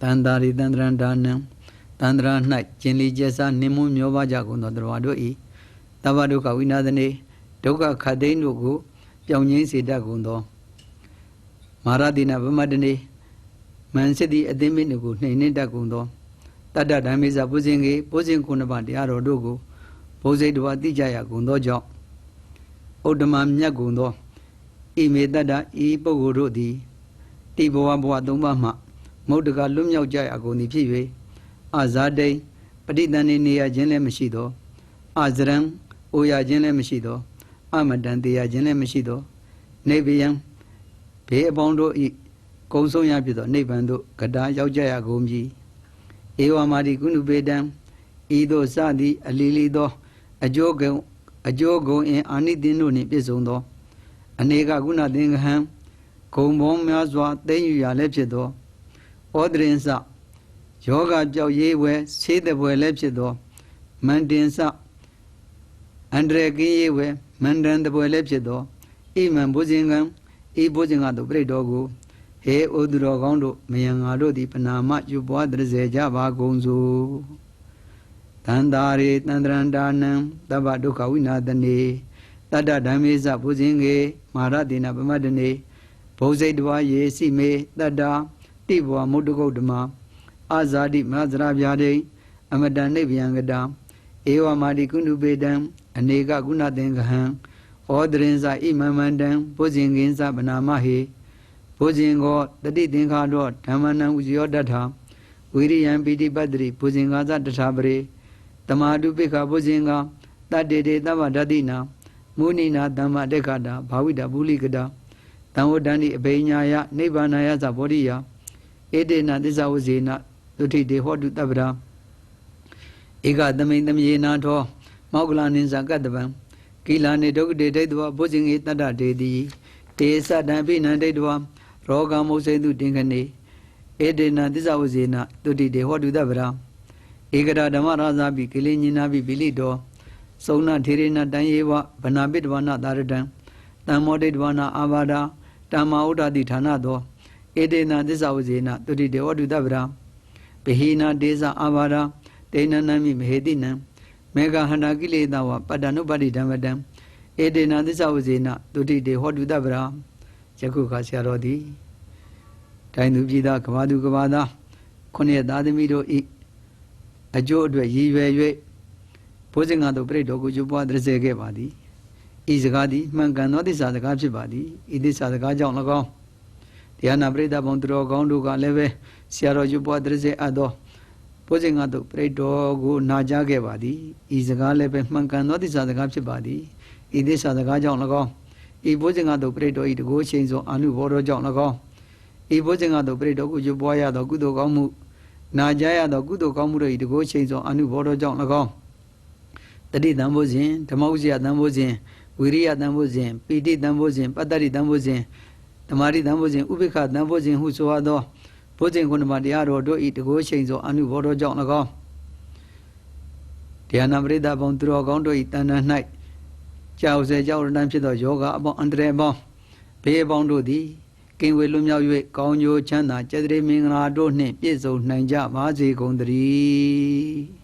တန်တာရိတန္တရန္ဒါနံတန္တရာ၌ကျင်လီကျက်စားနှင်းမွန်းမျောပါကြကုန်သောတရားတို့ဤတဗ္ဗဒုက္ခဝိနာသနေဒုက္ခခတ်သိမ်းတို့ကိုပြောင်းငင်းစေတတ်ကုန်သောမာရတိနာဗမတနေမန်စစ်သည်အသိမင်းတို့ကိုနှိမ်နှင်းတတ်ကုန်သောတတ္တဓမ္မေဇပုဇင်ကေပုဇင်ခုနှစ်ပါးတရားတော်တို့ကိုဘုဇိတဝါတိကြရကုန်သောကြောင့်ဥဒ္ဓမမြတ်ကုန်သောဣမေတ္တဤပုဂ္ဂိုလ်တို့သည်တိဘဝဘဝသုံးပါးမှ မုတ်တကလွတ်မြောက်ကြရကုန်သည်ဖြစ်၍အာဇာတိန်ပဋိသန္ဓေနေရခြင်းလည်းမရှိသောအာဇရံအိုရခြင်းလည်းမရှိသောအမတန်တရားခြင်းလည်းမရှိသောနေဗယံဘေးအပေါင်းတို့ဤကုံဆုံးရဖြစ်သောနိဗ္ဗာန်သို့ကတာရောက်ကြရကုန်ပြီဧဝမာတိကုဏုပေတံဤသို့စသည်အလီလီသောအကျိုးကုံအကျိုးကုံအင်အာနိသင်တို့နှင့်ပြည့်စုံသော အနေကကုဏသင်္ကဟံဂုံပေါင်းများစွာသိမ့်ယူရလည်းဖြစ်သော ဩဒရင်စယောဂကြောက်ရေးဝဲဆေးတဲ့ပွဲလည်းဖြစ်သောမန္တင်စအန္တရကင်းရေးဝဲမန္တန်တဲ့ပွဲလည်းဖြစ်သောဣမံဘုဇင်ကံဤဘုဇင်ကတို့ပြိတ္တော်ကိုဟေဩသူတော်ကောင်းတို့မယံငါတို့သည်ပနာမယူပွားတရစေကြပါကုန်စို့တန္တာရေတန္တရန္တာနံတဗ္ဗဒုက္ခဝိနာတနေတတ္တဓမ္မေစဘုဇင်ကေမာရတိနာပမတ္တနေဘုဇိတဝါယေစီမေတတ္တာ တိဘဝမုဒ္ဒဂုတ်ဓမ္မာအာဇာတိမသရဗျာဒိအမတန်နိဗ္ဗယံကတာဧဝမာတိကုဏုပေတံအနေကကုဏသင်္ကဟံဩဒရင်္စဣမမန္တံဘုဇင်ကင်းစဗနာမဟေဘုဇင်ကောတတိသင်္ခါတော့ဓမ္မနံဥဇယောတထဝိရိယံပိတိပတ္တိဘုဇင်္ဂါသတထာပရေတမာတုပိခဘုဇင်္ဂါတတ္တေတေသဗ္ဗဓတိနာမုဏိနာဓမ္မတေခတာဘာဝိတပုလိကတာတံဝတ္တန္တိအဘိညာယနိဗ္ဗာနာယသဗောဓိယ ဧတေနသစ္စာဝဇေနသုတိတေဟောတုတပ္ပရာဧကသမိန်သမြေနာထောမောကလနိဇာကတ္တဗံကိလာနေဒုက္ခတေဒိဋ္ဌဝဘုဇင်္ဂေတတ္တတေတိတေသတံပိနံဒိဋ္ဌဝရောဂမုစေတုတင်ခနေဧတေနသစ္စာဝဇေနသုတိတေဟောတုတပ္ပရာဧကရာဓမ္မရာဇာပိကိလေညိနာပိပိလိတောသုံးနာထေရဏတံယေဝဗနာပိတဝနာတာရတံတမ္မောဒိဋ္ဌဝနာအာဘာဒတမ္မာဥဒ္ဒတိဌာနသော ဧတေနသစ္စာဝဇေနသုတိတေဟောတုတပ္ပရာပဟိနာဒေဇအာဘာဒတေနနမိမဟေတိနံမေဃဟန္တာကိလေသာဝပတ္တနုပတ္တိဓမ္မတံဧတေနသစ္စာဝဇေနသုတိတေဟောတုတပ္ပရာယခုခါဆရာတော်သည်တိုင်းသူပြည်သားကဘာသူကဘာသားခုနှစ်သားသမီးတို့ဤအကျိုးအတွက်ရည်ရွယ်၍ဘုဇင်္ဂတို့ပြိတ္တော်ကိုယူပွားတရစေခဲ့ပါသည်ဤစကားသည်မှန်ကန်သောသစ္စာစကားဖြစ်ပါသည်ဤသစ္စာစကားကြောင့်၎င်း တရားနာပရိသတ်ဘုံသူတော်ကောင်းတို့ကလည်းပဲဆရာတော်ယူပွားတရစေအပ်သောဘုဇင်္ဂတို့ပြိတ္တော်ကိုနာကြားခဲ့ပါသည်ဤစကားလည်းပဲမှန်ကန်သောသစ္စာစကားဖြစ်ပါသည်ဤသစ္စာစကားကြောင့်၎င်းဤဘုဇင်္ဂတို့ပြိတ္တော်ဤတကိုးချိန်သောအာနုဘောတော်ကြောင့်၎င်းဤဘုဇင်္ဂတို့ပြိတ္တော်ကိုယူပွားရသောကုသိုလ်ကောင်းမှုနာကြားရသောကုသိုလ်ကောင်းမှုတို့ဤတကိုးချိန်သောအာနုဘောတော်ကြောင့်၎င်းတတိတံဘုဇင်ဓမ္မဥစ္စယတံဘုဇင်ဝိရိယတံဘုဇင်ပိဋိတံဘုဇင်ပတ္တရိတံဘုဇင် ဓမ္မာရိတံဘုဇင်ဥပိ္ပခတံဘုဇင်ဟုဆိုသောဘုဇင်ခုနမတရားတော်တို့ဤတကိုးချိန်သောအာနုဘောတော်ကြောင့်၎င်းတရားနာပရိသဘုံသူတော်ကောင်းတို့ဤတဏ္ဍ၌ကြောက်စေကြောက်ရတန်ဖြစ်သောယောဂအပေါင်းအန္တရာယ်ပေါင်းဘေးအပေါင်းတို့သည်ကင်ဝေလွတ်မြောက်၍ကောင်းကျိုးချမ်းသာကျက်တရေမင်္ဂလာတို့နှင့်ပြည့်စုံနိုင်ကြပါစေကုန်သတည်း